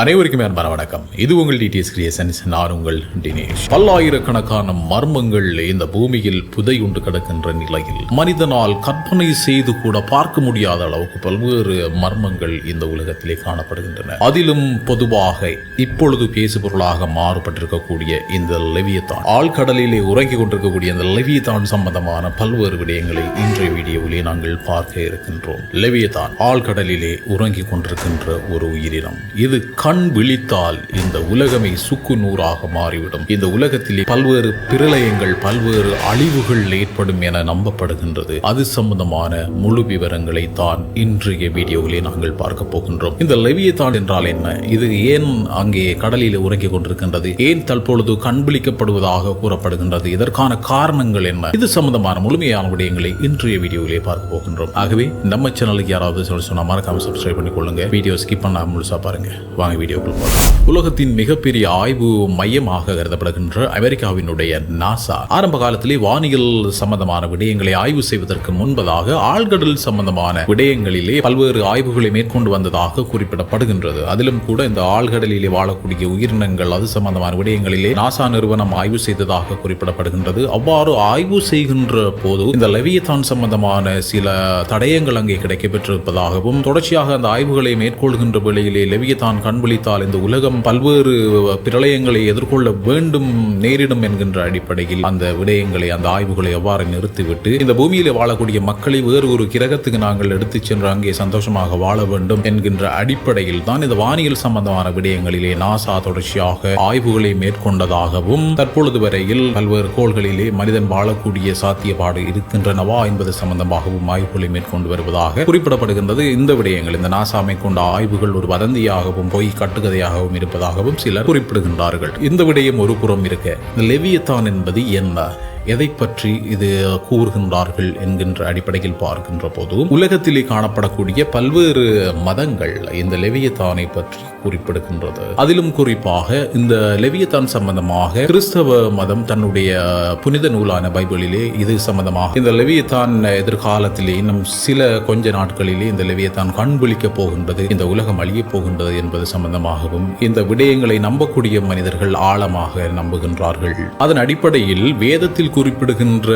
அனைவருக்குமே அன்பான வணக்கம். இது உங்கள் டிடிஎஸ் கிரியேஷன்ஸ் நான் உங்கள் டினேஷ் பல்லாயிரக்கணக்கான மர்மங்கள் இந்த பூமியில் புதையுண்டு கிடக்கின்ற நிலையில் மனிதனால் கற்பனை செய்து கூட பார்க்க முடியாத அளவுக்கு பல்வேறு மர்மங்கள் இந்த உலகத்திலே காணப்படுகின்றன. அதிலும் பொதுவாக இப்பொழுது பேசுபொருளாக மாறுபட்டிருக்கக்கூடிய இந்த லெவியத்தான். ஆழ்கடலிலே உறங்கிக் கொண்டிருக்கக்கூடிய இந்த லெவியத்தான் சம்பந்தமான பல்வேறு விடயங்களை இன்றைய வீடியோவிலே நாங்கள் பார்க்க இருக்கின்றோம். லெவியத்தான் ஆழ்கடலிலே உறங்கிக் கொண்டிருக்கின்ற ஒரு உயிரினம். இது கண் விழித்தால் இந்த உலகமே சுக்கு நூறாக மாறிவிடும். இந்த உலகத்திலே பல்வேறு பிரளயங்கள் பல்வேறு அழிவுகள் ஏற்படும் என நம்பப்படுகின்றது. அது சம்பந்தமான முழு விவரங்களை தான் இன்றைய வீடியோவிலே நாங்கள் பார்க்க போகின்றோம். இந்த லெவியத்தான் என்றால் என்ன? இது ஏன் அங்கே கடலில் உறங்கிக் கொண்டிருக்கின்றது? ஏன் தற்பொழுது கண்பிழிக்கப்படுவதாக கூறப்படுகின்றது? இதற்கான காரணங்கள் என்ன? இது சம்பந்தமான முழுமையான விடயங்களை இன்றைய வீடியோவிலே பார்க்க போகின்றோம். ஆகவே நம்ம சேனலுக்கு யாராவது சொல்ல சொன்னால் மறக்காம சப்ஸ்கிரைப் பண்ணி கொள்ளுங்க வீடியோ ஸ்கிப் பண்ண முழுசா பாருங்க. வாங்க வீடியோக்குள் போகலாம் உலகத்தின் மிகப்பெரிய ஆய்வு மையமாக கருதப்படுகின்ற அமெரிக்காவினுடைய நாசா ஆரம்ப காலத்திலே வானியல் சம்பந்தமான விடயங்களை ஆய்வு செய்வதற்கு முன்பதாக ஆழ்கடல் சம்பந்தமான விடயங்களிலே பல்வேறு ஆய்வுகளை மேற்கொண்டு வந்ததாக குறிப்பிடப்படுகின்றது. அதிலும் கூட இந்த ஆழ்கடலிலே வாழக்கூடிய உயிரினங்கள் அது சம்பந்தமான விடயங்களிலே நாசா நிறுவனம் ஆய்வு செய்ததாக குறிப்பிடப்படுகின்றது. அவ்வாறு ஆய்வு செய்கின்ற போது இந்த லெவியத்தான் சம்பந்தமான சில தடயங்கள் அங்கே கிடைக்கப்பெற்றிருப்பதாகவும் தொடர்ச்சியாக அந்த ஆய்வுகளை மேற்கொள்கின்ற வேளையிலே லெவியத்தான் கண் கண்விழித்தால் இந்த உலகம் பல்வேறு பிரளயங்களை எதிர்கொள்ள வேண்டும் நேரிடும் என்கின்ற அடிப்படையில் அந்த விடயங்களை அந்த ஆய்வுகளை எவ்வாறு நிறுத்திவிட்டு இந்த பூமியில வாழக்கூடிய மக்களை வேறு ஒரு கிரகத்துக்கு நாங்கள் எடுத்துச் சென்று அங்கே சந்தோஷமாக வாழ வேண்டும் என்கின்ற அடிப்படையில் தான் இந்த வானியல் சம்பந்தமான விடயங்களிலே நாசா தொடர்ச்சியாக ஆய்வுகளை மேற்கொண்டதாகவும் தற்பொழுது வரையில் பல்வேறு கோள்களிலே மனிதன் வாழக்கூடிய சாத்தியப்பாடு இருக்கின்றனவா என்பது சம்பந்தமாகவும் ஆய்வுகளை மேற்கொண்டு வருவதாக குறிப்பிடப்படுகின்றது. இந்த விடயங்கள் இந்த நாசா மேற்கொண்ட ஆய்வுகள் ஒரு வதந்தியாகவும் பொய் கட்டுக்கதையாகவும் இருப்பதாகவும் சிலர் குறிப்பிடுகின்றார்கள். இந்த விடயம் ஒரு புறம் இருக்க லெவியத்தான் என்பது என்ன? எதை பற்றி இது கூறுகின்றார்கள் என்கின்ற அடிப்படையில் பார்க்கின்ற போது உலகத்திலே காணப்படக்கூடிய பல்வேறு மதங்கள் இந்த லெவியத்தானை பற்றி குறிப்பிடுகின்றது. அதிலும் குறிப்பாக இந்த லெவியத்தான் சம்பந்தமாக கிறிஸ்தவ மதம் தன்னுடைய புனித நூலான பைபிளிலே இது சம்பந்தமாக இந்த லெவியத்தான் எதிர்காலத்திலே இன்னும் சில கொஞ்ச நாட்களிலே இந்த லெவியத்தான் கண்பிழிக்க போகின்றது இந்த உலகம் அழியப் போகின்றது என்பது சம்பந்தமாகவும் இந்த விடயங்களை நம்பக்கூடிய மனிதர்கள் ஆழமாக நம்புகின்றார்கள். அதன் அடிப்படையில் வேதத்தில் குறிப்பிடுகின்ற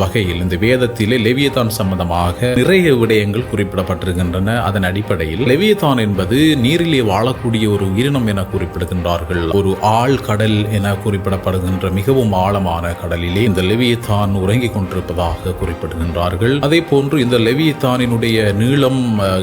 வகையில் இந்த வேதத்திலே லெவியத்தான் சம்பந்தமாக நிறைய விடயங்கள் குறிப்பிடப்பட்டிருக்கின்றன. அதன் அடிப்படையில் லெவியத்தான் என்பது நீரிலே வாழக்கூடிய ஒரு உயிரினம் என குறிப்பிடுகின்றார்கள். ஒரு ஆழ் கடல் என குறிப்பிடப்படுகின்ற மிகவும் ஆழமான கடலிலே இந்த லெவியத்தான் உறங்கிக் கொண்டிருப்பதாக குறிப்பிடுகின்றார்கள். அதே போன்று இந்த லெவியத்தானினுடைய நீளம்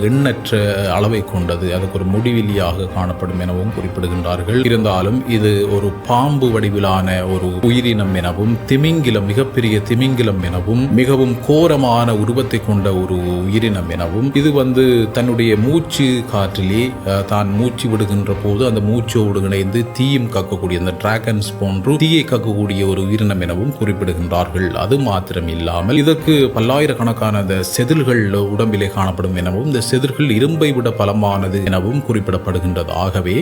எண்ணற்ற அளவை கொண்டது அதுக்கு ஒரு முடிவிலியாக காணப்படும் எனவும் குறிப்பிடுகின்றார்கள். இருந்தாலும் இது ஒரு பாம்பு வடிவிலான ஒரு உயிரினம் எனவும் திமிங் திமிங்கிலம் மிகப்பெரிய திமிங்கிலம் எனவும் மிகவும் கோரமான உருவத்தை கொண்ட ஒரு உயிரினம் எனவும் இது வந்து தன்னுடைய மூச்சு காற்றிலே தான் மூச்சு விடுகின்ற போது அந்த மூச்சோடு இணைந்து தீயும் கக்கக்கூடிய அந்த டிராகன்ஸ் போன்று தீயை கக்கக்கூடிய ஒரு உயிரினம் எனவும் குறிப்பிடுகின்றார்கள். அது மாத்திரம் இல்லாமல் இதற்கு பல்லாயிரக்கணக்கான அந்த செதில்கள் உடம்பிலே காணப்படும் எனவும் இந்த செதில்கள் இரும்பை விட பலமானது எனவும் குறிப்பிடப்படுகின்றது. ஆகவே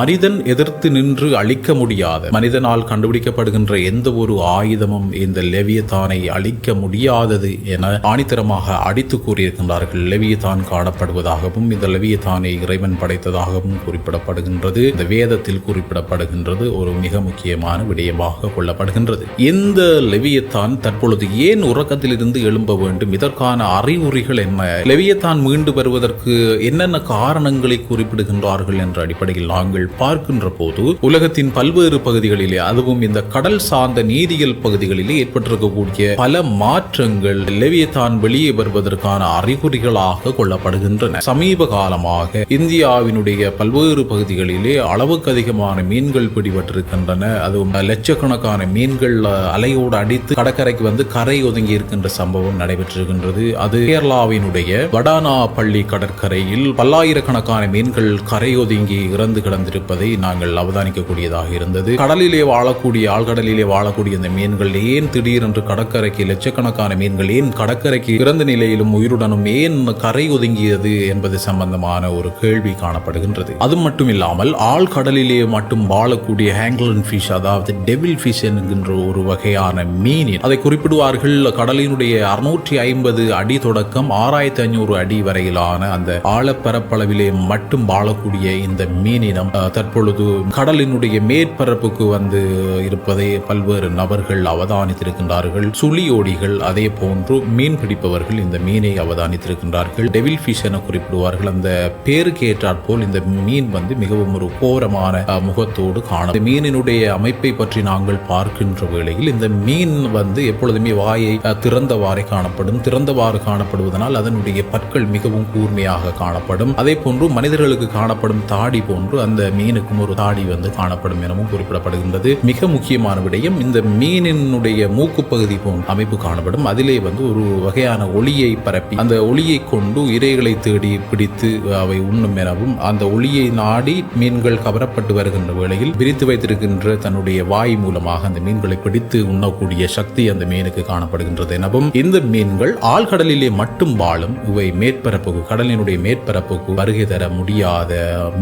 மனிதன் எதிர்த்து நின்று அழிக்க முடியாத மனிதனால் கண்டுபிடிக்கப்படுகின்ற எந்த ஒரு ஆயுதமும் இந்த லெவியத்தானை அழிக்க முடியாதது என ஆணித்தரமாக அடித்து கூறியிருக்கின்றார்கள். லெவியத்தான் காணப்படுவதாகவும் இந்த லெவியத்தானை இறைவன் படைத்ததாகவும் குறிப்பிடப்படுகின்றது. இந்த வேதத்தில் குறிப்பிடப்படுகின்றது. ஒரு மிக முக்கியமான விடயமாக கொள்ளப்படுகின்றது. இந்த லெவியத்தான் தற்பொழுது ஏன் உறக்கத்திலிருந்து எழும்ப வேண்டும்? இதற்கான அறிகுறிகள் என்ன? லெவியத்தான் மீண்டு வருவதற்கு என்னென்ன காரணங்களை குறிப்பிடுகின்றார்கள் என்ற அடிப்படையில் நாங்கள் பார்க்கின்ற போது உலகத்தின் பல்வேறு பகுதிகளிலே அதுவும் இந்த கடல் சார்ந்த நீரியல் பகுதிகள் ஏற்பட்டிருக்கக்கூடிய பல மாற்றங்கள் லெவியத்தான் வெளியே வருவதற்கான அறிகுறிகளாக கொள்ளப்படுகின்றன. சமீப காலமாக இந்தியாவினுடைய பல்வேறு பகுதிகளிலே அளவுக்கு அதிகமான மீன்கள் பிடிபட்டிருக்கின்றன. அதுவும் லட்சக்கணக்கான மீன்கள் அலையோடு அடித்து கடற்கரைக்கு வந்து கரை ஒதுங்கி இருக்கின்ற சம்பவம் நடைபெற்றிருக்கின்றது. அது கேரளாவினுடைய வடானா பள்ளி கடற்கரையில் பல்லாயிரக்கணக்கான மீன்கள் கரை ஒதுங்கி இறந்து கிடந்திருப்பதை நாங்கள் அவதானிக்கக்கூடியதாக இருந்தது. கடலிலே வாழக்கூடிய ஆழ்கடலிலே வாழக்கூடிய இந்த மீன்கள் ஏன் திடீரென்று கடற்கரைக்கு லட்சக்கணக்கான மீன்கள் ஏன் கடற்கரைக்கு இறந்த நிலையிலும் உயிருடனும் ஏன் கரை ஒதுங்கியது என்பது சம்பந்தமான ஒரு கேள்வி காணப்படுகின்றது. அது மட்டும் இல்லாமல் ஆழ்கடலிலே மட்டும் வாழக்கூடிய ஹேங்கிளன் ஃபிஷ் அதாவது டெவில் ஃபிஷ் என்கின்ற ஒரு வகையான மீனின் அதை குறிப்பிடுவார்கள். கடலினுடைய அறுநூற்றி ஐம்பது அடி தொடக்கம் ஆறாயிரத்தி ஐநூறு அடி வரையிலான அந்த ஆழப்பரப்பளவிலே மட்டும் வாழக்கூடிய இந்த மீனினம் தற்பொழுது கடலினுடைய மேற்பரப்புக்கு வந்து இருப்பதை பல்வேறு நபர்கள் அவதானித்திருக்கின்றார்கள். சுழியோடிகள் அதே போன்று மீன் பிடிப்பவர்கள் இந்த மீனை அவதானித்திருக்கின்றார்கள். டெவில் ஃபிஷ் என குறிப்பிடுவார்கள். அந்த பேருக்கு ஏற்றாற்போல் இந்த மீன் வந்து மிகவும் ஒரு கோரமான முகத்தோடு காணும் மீனினுடைய அமைப்பை பற்றி நாங்கள் பார்க்கின்ற வேளையில் இந்த மீன் வந்து எப்பொழுதுமே வாயை திறந்தவாறே காணப்படும். திறந்தவாறு காணப்படுவதனால் அதனுடைய பற்கள் மிகவும் கூர்மையாக காணப்படும். அதே போன்று மனிதர்களுக்கு காணப்படும் தாடி போன்று அந்த மீனுக்கும் ஒரு தாடி வந்து காணப்படும் எனவும் குறிப்பிடப்படுகின்றது. மிக முக்கியமான விடயம் இந்த மீனினுடைய மூக்கு பகுதி போன்ற அமைப்பு காணப்படும். அதிலே வந்து ஒரு வகையான ஒளியை பரப்பி அந்த ஒளியை கொண்டு இரைகளை தேடி பிடித்து அவை உண்ணும் எனவும் அந்த ஒளியை நாடி மீன்கள் கவரப்பட்டு வருகின்ற வேளையில் விரித்து வைத்திருக்கின்ற தன்னுடைய வாய் மூலமாக அந்த மீன்களை பிடித்து உண்ணக்கூடிய சக்தி அந்த மீனுக்கு காணப்படுகின்றது எனவும் இந்த மீன்கள் ஆழ்கடலிலே மட்டும் வாழும் இவை மேற்பரப்புக்கு கடலினுடைய மேற்பரப்புக்கு வருகை தர முடியாத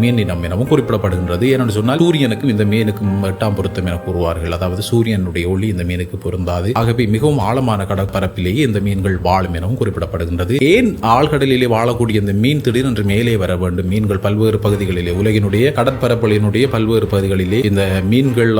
மீனினம் எனவும் குறிப்பிடப்படுகின்றது. ஏனென்று சொன்னால் சூரியனுக்கும் இந்த மீனுக்கும் எட்டாம் பொருத்தம் என கூறுவார்கள். அதாவது சூரியனுடைய ஒளி இந்த மீனுக்கு பொருந்தாது. ஆகவே மிகவும் ஆழமான கடற்பரப்பிலேயே இந்த மீன்கள் வாழும் எனவும் குறிப்பிடப்படுகின்றது. ஏன் ஆழ்கடலிலே வாழக்கூடிய இந்த மீன் திடீரென்று மேலே வர வேண்டும்? மீன்கள் பல்வேறு பகுதிகளிலே உலகினுடைய கடற்பரப்புகளினுடைய பல்வேறு பகுதிகளிலே இந்த மீன்கள்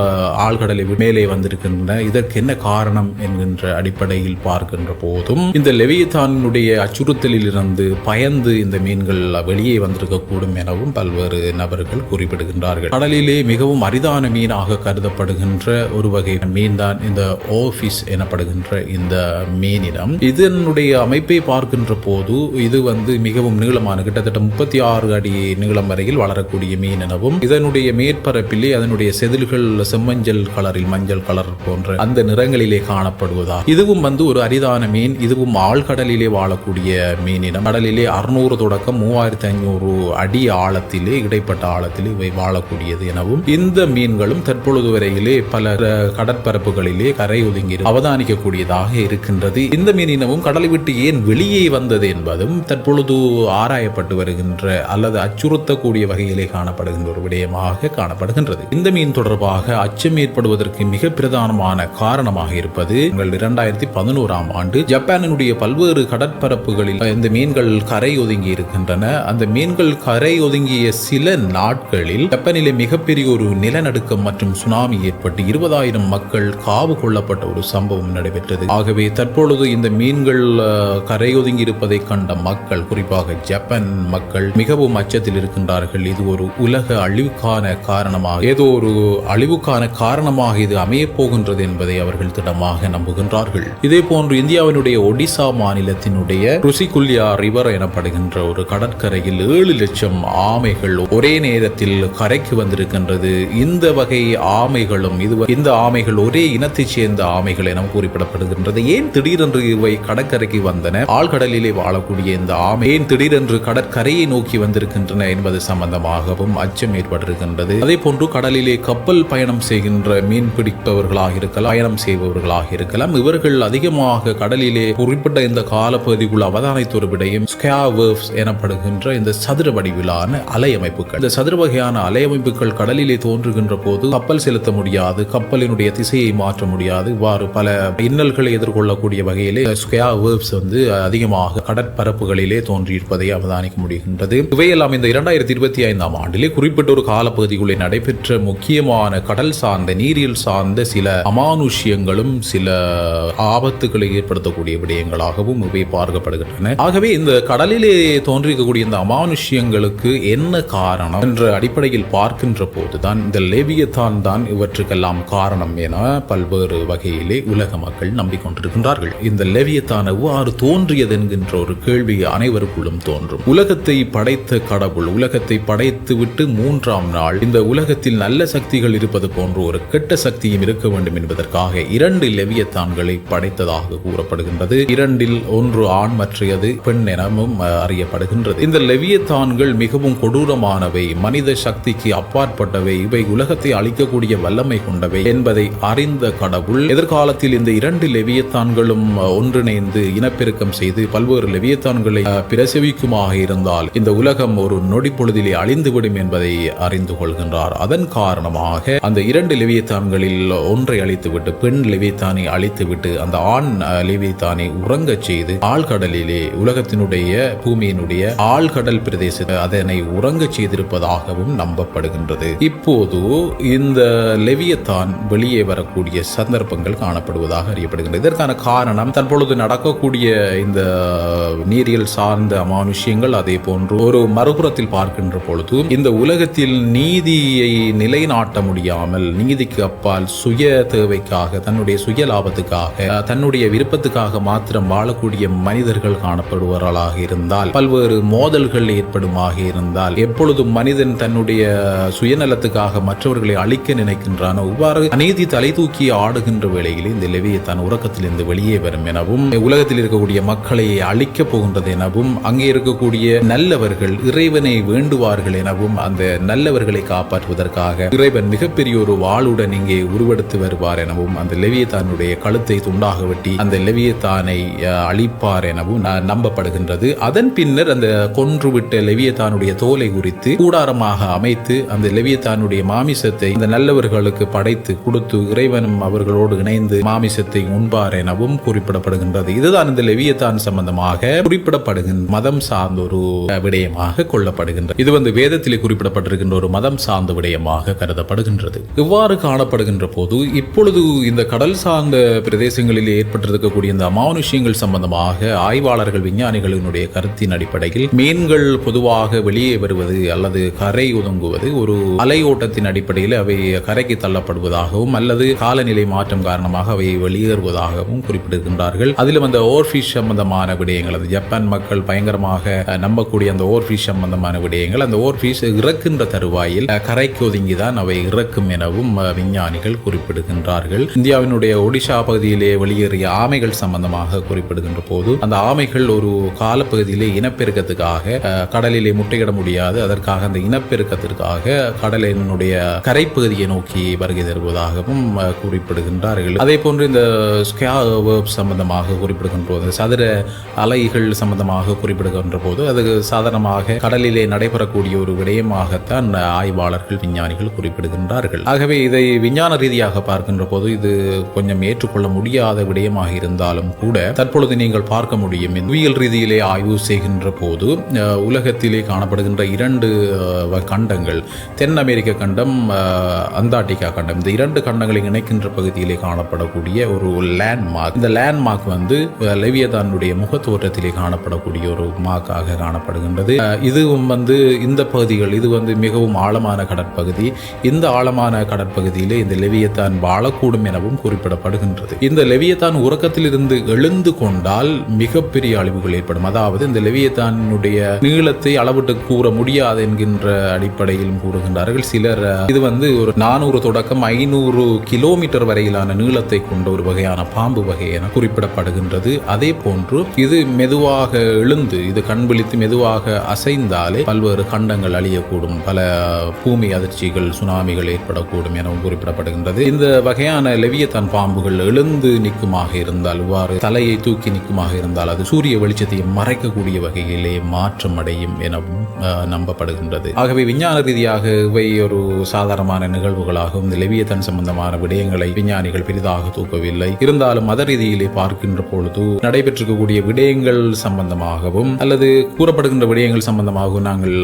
ஆழ்கடலை மேலே வந்திருக்கின்றன. இதற்கு என்ன காரணம் என்கின்ற அடிப்படையில் பார்க்கின்ற போதும் இந்த லெவியத்தானுடைய அச்சுறுத்தலில் இருந்து பயந்து இந்த மீன்கள் வெளியே வந்திருக்கக்கூடும் எனவும் பல்வேறு நபர்கள் குறிப்பிடுகின்றார்கள். கடலிலே மிகவும் அரிதான மீனாக கருதப்படுகின்ற ஒரு வகை மீன் தான் இந்த ஓஃபிஸ் எனப்படுகின்ற இந்த மீனினம் இதனுடைய அமைப்பை பார்க்கின்ற போது இது வந்து மிகவும் நீளமான கிட்டத்தட்ட முப்பத்தி ஆறு அடி நீளம் வரையில் வளரக்கூடிய மீன் எனவும் இதனுடைய மேற்பரப்பிலே அதனுடைய செதில்கள் செம்மஞ்சள் கலரில் மஞ்சள் கலர் போன்ற அந்த நிறங்களிலே காணப்படுவதா இதுவும் வந்து ஒரு அரிதான மீன் இதுவும் ஆழ்கடலிலே வாழக்கூடிய மீனினம் கடலிலே அறுநூறு தொடக்கம் மூவாயிரத்தி ஐநூறு அடி ஆழத்திலே இடைப்பட்ட ஆழத்திலே இவை வாழக்கூடியது எனவும் இந்த மீன்களும் தற்பொழுது வரையிலே பல கடற்பரப்புகளிலே கரை ஒதுங்கி அவதானிக்கக்கூடியதாக இருக்கின்றது. இந்த மீனினமும் கடலை விட்டு ஏன் வெளியே வந்தது என்பதும் தற்பொழுது ஆராயப்பட்டு வருகின்ற அல்லது அச்சுறுத்தக்கூடிய வகையிலே காணப்படுகின்ற ஒரு விடயமாக காணப்படுகின்றது. இந்த மீன் தொடர்பாக அச்சம் ஏற்படுவதற்கு மிக பிரதானமான காரணமாக இருப்பது உங்கள் இரண்டாயிரத்தி பதினோராம் ஆண்டு ஜப்பானினுடைய பல்வேறு கடற்பரப்புகளில் இந்த மீன்கள் கரை ஒதுங்கி இருக்கின்றன. அந்த மீன்கள் கரை ஒதுங்கிய சில நாட்களில் ஜப்பானிலே மிகப்பெரிய ஒரு நிலநடுக்கம் மற்றும் சுனாமி ஏற்பட்டு இருபதாயிரம் மக்கள் காவு கொள்ளப்பட்ட ஒரு சம்பவம் நடைபெற்றது. ஆகவே தற்பொழுது இந்த மீன்கள் கரையொதுங்கி கரை ஒதுங்கி இருப்பதை கண்ட மக்கள் குறிப்பாக ஜப்பான் மக்கள் மிகவும் அச்சத்தில் இருக்கின்றார்கள். இது ஒரு உலக அழிவுக்கான காரணமாக ஏதோ ஒரு அழிவுக்கான காரணமாக இது அமையப் போகின்றது என்பதை அவர்கள் திடமாக நம்புகின்றார்கள். இதே போன்று இந்தியாவினுடைய ஒடிசா மாநிலத்தினுடைய ருசிகுல்யா ரிவர் எனப்படுகின்ற ஒரு கடற்கரையில் ஏழு லட்சம் ஆமைகள் ஒரே நேரத்தில் கரைக்கு வந்திருக்கின்றது. இந்த வகை ஆமைகளும் இது இந்த ஆமைகள் ஒரே இனத்தைச் சேர்ந்த ஆமைகள் என குறிப்பிடப்படுகின்றது. ஏன் திடீரென்று இவை கடற்கரைக்கு வந்தன? ஆழ்கடலிலே வாழக்கூடிய இந்த ஆமை ஏன் திடீரென்று கடற்கரையை நோக்கி வந்திருக்கின்றன என்பது சம்பந்தமாகவும் அச்சம் ஏற்பட்டிருக்கின்றது. அதே போன்று கடலிலே கப்பல் பயணம் செய்கின்ற மீன் பிடிப்பவர்களாக இருக்கலாம் பயணம் செய்பவர்களாக இருக்கலாம். இவர்கள் அதிகமாக கடலிலே குறிப்பிட்ட இந்த காலப்பகுதிக்குள் அவதானித்தொரு விடையும் ஸ்கேவர்ஸ் எனப்படுகின்ற இந்த சதுர வடிவிலான அலையமைப்புகள். இந்த சதுர வகையான அலையமைப்புகள் கடலிலே தோன்றுகின்ற போது கப்பல் செலுத்த முடியாது கப்பலினுடைய திசையை மாற்ற முடியாது. இவ்வாறு பல இன்னல்களை எதிர்கொள்ளக்கூடிய வகையிலே ஸ்கேவர்ஸ் வந்து அதிகமாக கடற்பரப்புகளிலே தோன்றியிருப்பதை அவதானிக்க முடிகின்றது. இவையெல்லாம் இந்த இரண்டாயிரத்தி இருபத்தி ஐந்தாம் ஆண்டிலே குறிப்பிட்ட ஒரு காலப்பகுதிக்குள்ளே நடைபெற்ற முக்கியமான கடல் சார்ந்த நீரியல் சார்ந்த சில அமானுஷ்யங்களும் சில ஆபத்துக்களை ஏற்படுத்தக்கூடிய விடயங்களாகவும் இவை பார்க்கப்படுகின்றன. ஆகவே இந்த கடலிலே தோன்றியிருக்கக்கூடிய இந்த அமானுஷ்யங்களுக்கு என்ன காரணம் என்ற அடிப்படையில் பார்க்கின்ற போதுதான் இந்த லேவியத்தான் தான் இவற்றுக்கெல்லாம் காரணம் என பல்வேறு வகையிலே உலக மக்கள் நம்பிக்கொண்டிருக்கின்றார்கள். இந்த லெவியத்தானவு எவ்வாறு தோன்றியது என்கின்ற ஒரு கேள்வி அனைவருக்குள்ளும் தோன்றும். உலகத்தை படைத்த கடவுள் உலகத்தை படைத்து விட்டு மூன்றாம் நாள் இந்த உலகத்தில் நல்ல சக்திகள் இருப்பது போன்ற ஒரு கெட்ட சக்தியும் இருக்க வேண்டும் என்பதற்காக இரண்டு லெவியத்தான்களை படைத்ததாக கூறப்படுகின்றது. இரண்டில் ஒன்று ஆண் மற்றையது பெண் எனவும் அறியப்படுகின்றது. இந்த லெவியத்தான்கள் மிகவும் கொடூரமானவை மனித சக்திக்கு அப்பாற்பட்டவை. இவை உலகத்தை அழிக்கக்கூடிய வல்லமை கொண்டவை என்பதை அறிந்த கடவுள் கடலுக்குள் எதிர்காலத்தில் இந்த இரண்டு லெவியத்தான்களும் ஒன்றிணைந்து இனப்பெருக்கம் செய்து பல்வேறு லெவியத்தான்களை பிரசவிக்குமாக இருந்தால் இந்த உலகம் ஒரு நொடி பொழுதிலே அழிந்துவிடும் என்பதை அறிந்து கொள்கின்றார். அதன் காரணமாக அந்த இரண்டு லெவியத்தான்களில் ஒன்றை அழித்துவிட்டு பெண் லெவியத்தானை அழித்துவிட்டு அந்த ஆண் லெவியத்தானை உறங்கச் செய்து ஆழ்கடலிலே உலகத்தினுடைய பூமியினுடைய ஆழ்கடல் பிரதேச அதனை உறங்கச் செய்திருப்பதாகவும் நம்பப்படுகின்றது. இப்போது இந்த லெவியத்தான் வெளியே வரக்கூடிய சந்தர்ப்பங்கள் காணப்படுவதாக அறியப்படுகின்றது இதற்கான காரணம் தற்பொழுது நடக்கக்கூடிய இந்த நீரியல் சார்ந்த அமானுஷ்யங்கள் அதே போன்று ஒரு மறுபுறத்தில் பார்க்கின்ற பொழுது இந்த உலகத்தில் நீதியை நிலைநாட்ட முடியாமல் நீதிக்கு அப்பால் சுய தேவைக்காக தன்னுடைய சுய லாபத்துக்காக தன்னுடைய விருப்பத்துக்காக மாத்திரம் வாழக்கூடிய மனிதர்கள் காணப்படுவார்களாக இருந்தால் பல்வேறு மோதல்கள் ஏற்படுமாக இருந்தால் எப்பொழுதும் மனிதன் தன்னுடைய சுயநலத்துக்காக மற்றவர்களை அழிக்க நினைக்கின்றானோ இவ்வாறு அநீதி தலை தூக்கி ஆடுகின்ற வேளையில் இந்த லெவியை தான் உறக்கத்திலிருந்து வெளியே வரும் எனவும் உலகத்தில் இருக்கக்கூடிய மக்களை அழிக்கப் போகின்றது எனவும் அங்கே இருக்கக்கூடிய நல்லவர்கள் இறைவனை வேண்டுவார்கள் எனவும் அந்த நல்லவர்களை காப்பாற்றுவதற்காக இறைவன் மிகப்பெரிய ஒரு வாளுடன் இங்கே உருவெடுத்து வருவார் எனவும் அந்த லெவியத்தானுடைய கழுத்தை துண்டாக வெட்டி அந்த லெவியத்தானை அழிப்பார் எனவும் நம்பப்படுகின்றது. அதன் பின்னர் அந்த கொன்றுவிட்ட லெவியத்தானுடைய தோலை குறித்து கூடாரமாக அமைத்து அந்த லெவியத்தானுடைய மாமிசத்தை இந்த நல்லவர்களுக்கு படைத்து கொடுத்து இறைவனும் அவர்கள் அவர்களோடு இணைந்து மாமிசத்தை உண்பார் எனவும் குறிப்பிடப்படுகின்றது. இதுதான் இந்த லெவியத்தான் சம்பந்தமாக குறிப்பிடப்படுகின்ற மதம் சார்ந்த ஒரு விடயமாக கொள்ளப்படுகின்றது. இது வந்து வேதத்திலே குறிப்பிடப்பட்டிருக்கின்ற ஒரு மதம் சார்ந்த விடயமாக கருதப்படுகின்றது. இவ்வாறு காணப்படுகின்ற போது இப்பொழுது இந்த கடல் சார்ந்த பிரதேசங்களில் ஏற்பட்டிருக்கக்கூடிய இந்த அமானுஷ்யங்கள் சம்பந்தமாக ஆய்வாளர்கள் விஞ்ஞானிகளினுடைய கருத்தின் அடிப்படையில் மீன்கள் பொதுவாக வெளியே வருவது அல்லது கரை ஒதுங்குவது ஒரு அலையோட்டத்தின் அடிப்படையில் அவை கரைக்கு தள்ளப்படுவதாகவும் அல்லது காலநிலை மாற்றம் காரணமாக அவை வெளியேறுவதாகவும் குறிப்பிட்டிருக்கின்றார்கள். அதிலும் அந்த ஓர்ஃபிஷ் சம்பந்தமான விடயங்கள் அது ஜப்பான் மக்கள் பயங்கரமாக நம்பக்கூடிய அந்த ஓர்ஃபிஷ் சம்பந்தமான விடயங்கள் அந்த ஓர்ஃபிஷ் இறக்கின்ற தருவாயில் கரைக்கு ஒதுங்கி தான் அவை இறக்கும் எனவும் விஞ்ஞானிகள் குறிப்பிடுகின்றார்கள். இந்தியாவினுடைய ஒடிஷா பகுதியிலே வெளியேறிய ஆமைகள் சம்பந்தமாக குறிப்பிடுகின்ற போது அந்த ஆமைகள் ஒரு காலப்பகுதியிலே இனப்பெருக்கத்துக்காக கடலிலே முட்டையிட முடியாது. அதற்காக அந்த இனப்பெருக்கத்திற்காக கடலினுடைய கரைப்பகுதியை நோக்கி வருகை தருவதாகவும் அஹ், குறிப்பிடுகின்றார்கள் அதே போன்று இந்த ஸ்கேவர்ப் சம்பந்தமாக குறிப்பிடுகின்ற போது சதுர அலைகள் சம்பந்தமாக குறிப்பிடுகின்ற போது அது சாதாரணமாக கடலிலே நடைபெறக்கூடிய ஒரு விடயமாகத்தான் ஆய்வாளர்கள் விஞ்ஞானிகள் குறிப்பிடுகின்றார்கள். ஆகவே இதை விஞ்ஞான ரீதியாக பார்க்கின்ற போது இது கொஞ்சம் ஏற்றுக்கொள்ள முடியாத விடயமாக இருந்தாலும் கூட தற்பொழுது நீங்கள் பார்க்க முடியும். உயிர் ரீதியிலே ஆய்வு செய்கின்ற போது உலகத்திலே காணப்படுகின்ற இரண்டு கண்டங்கள் தென் அமெரிக்க கண்டம் அந்தாட்டிகா அந்தார்டிகா கண்டம். இந்த இரண்டு கண்டங்களை இணைக்கின்ற பகுதி பகுதியிலே காணப்படக்கூடிய ஒரு லேண்ட்மார்க் இந்த லேண்ட்மார்க் வந்து அஹ், லெவியதானுடைய முகத்தோற்றத்திலே காணப்படக்கூடிய ஒரு மார்க்காக காணப்படுகின்றது. இதுவும் வந்து இந்த பகுதிகள் இது வந்து மிகவும் ஆழமான கடற்பகுதி. இந்த ஆழமான கடற்பகுதியிலே இந்த லெவியத்தான் வாழக்கூடும் எனவும் குறிப்பிடப்படுகின்றது. இந்த லெவியத்தான் உறக்கத்திலிருந்து எழுந்து கொண்டால் மிகப்பெரிய அழிவுகள் ஏற்படும். அதாவது இந்த லெவியத்தானுடைய நீளத்தை அளவிட்டு கூற முடியாது என்கின்ற அடிப்படையிலும் கூறுகின்றார்கள். சிலர் இது வந்து ஒரு நானூறு தொடக்கம் ஐநூறு கிலோமீட்டர் அளவிலான நீளத்தை கொண்ட ஒரு வகையான பாம்பு வகை என குறிப்பிடப்படுகின்றது. அதே போன்று இது மெதுவாக எழுந்து இது கண்பிழித்து மெதுவாக அசைந்தாலே பல்வேறு கண்டங்கள் அழியக்கூடும். பல பூமி அதிர்ச்சிகள் சுனாமிகள் ஏற்படக்கூடும் எனவும் குறிப்பிடப்படுகின்றது. இந்த வகையான லெவியத்தான் பாம்புகள் எழுந்து நிற்குமாக இருந்தால் இவ்வாறு தலையை தூக்கி நிற்குமாக இருந்தால் அது சூரிய வெளிச்சத்தை மறைக்கக்கூடிய வகையிலே மாற்றம் அடையும் எனவும் நம்பப்படுகின்றது. ஆகவே விஞ்ஞான ரீதியாக இவை ஒரு சாதாரணமான நிகழ்வுகளாகவும் இந்த லெவியத்தன் சம்பந்தமான விடயங்களை விஞ்ஞான விஞ்ஞானிகள் பெரிதாக தூக்கவில்லை. இருந்தாலும் மத ரீதியிலே பார்க்கின்ற பொழுது நடைபெற்றிருக்கக்கூடிய விடயங்கள் சம்பந்தமாகவும் அல்லது கூறப்படுகின்ற விடயங்கள் சம்பந்தமாகவும் நாங்கள்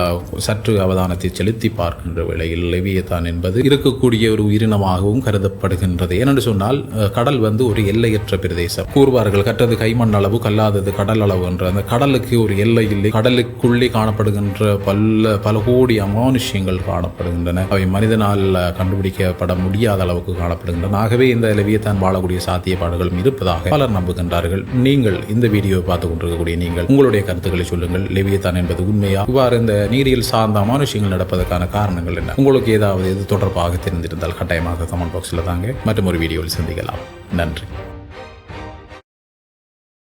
சற்று அவதானத்தை செலுத்தி பார்க்கின்ற வேளையில் லெவியத்தான் என்பது இருக்கக்கூடிய ஒரு உயிரினமாகவும் கருதப்படுகின்றது. ஏனென்று சொன்னால் கடல் வந்து ஒரு எல்லையற்ற பிரதேசம். கூறுவார்கள் கற்றது கைமண் அளவு கல்லாதது கடல் அளவு என்ற அந்த கடலுக்கு ஒரு எல்லை இல்லை. கடலுக்குள்ளே காணப்படுகின்ற பல்ல பல கோடி அமானுஷ்யங்கள் காணப்படுகின்றன. அவை மனிதனால் கண்டுபிடிக்கப்பட முடியாத அளவுக்கு காணப்படுகின்றன. ஆகவே இந்த லெவியத்தான் வாழக்கூடிய சாத்தியப்பாடுகளும் இருப்பதாக பலர் நம்புகின்றார்கள். நீங்கள் இந்த வீடியோவை பார்த்து கொண்டிருக்கக்கூடிய நீங்கள் உங்களுடைய கருத்துக்களை சொல்லுங்கள். லெவியத்தான் என்பது உண்மையா? இவ்வாறு இந்த நீரியல் சார்ந்த அமானுஷ்யங்கள் நடப்பதற்கான காரணங்கள் என்ன? உங்களுக்கு ஏதாவது இது தொடர்பாக தெரிந்திருந்தால் கட்டாயமாக கமெண்ட் பாக்ஸில் தாங்க. மற்றும் ஒரு வீடியோவில் சந்திக்கலாம். நன்றி.